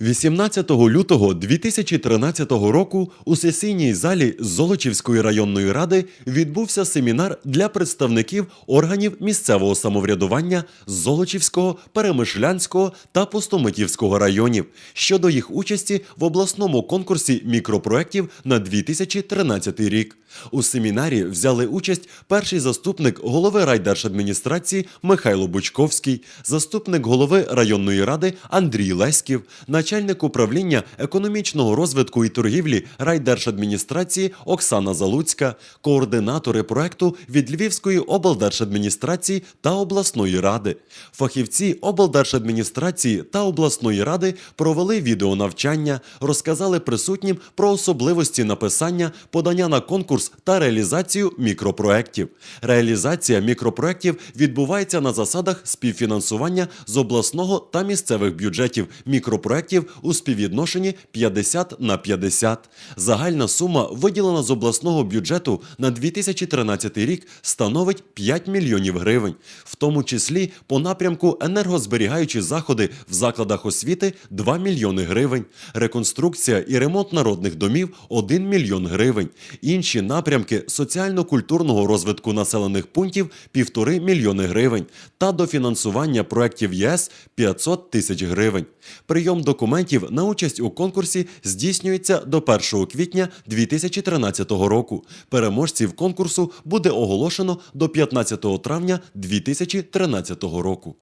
18 лютого 2013 року у сесійній залі Золочівської районної ради відбувся семінар для представників органів місцевого самоврядування Золочівського, Перемишлянського та Пустомитівського районів щодо їх участі в обласному конкурсі мікропроєктів на 2013 рік. У семінарі взяли участь перший заступник голови райдержадміністрації Михайло Бучковський, заступник голови районної ради Андрій Леськів, начальник управління економічного розвитку і торгівлі райдержадміністрації Оксана Залуцька, координатори проекту від Львівської облдержадміністрації та обласної ради. Фахівці облдержадміністрації та обласної ради провели відеонавчання, розказали присутнім про особливості написання, подання на конкурс та реалізацію мікропроєктів. Реалізація мікропроєктів відбувається на засадах співфінансування з обласного та місцевих бюджетів мікропроєктів у співвідношенні 50 на 50. Загальна сума, виділена з обласного бюджету на 2013 рік, становить 5 мільйонів гривень, в тому числі по напрямку енергозберігаючі заходи в закладах освіти 2 мільйони гривень, реконструкція і ремонт народних домів 1 мільйон гривень, інші напрямки соціально-культурного розвитку населених пунктів 1,5 мільйони гривень та дофінансування проєктів ЄС 500 тисяч гривень. Прийом документів на участь у конкурсі здійснюється до 1 квітня 2013 року. Переможців конкурсу буде оголошено до 15 травня 2013 року.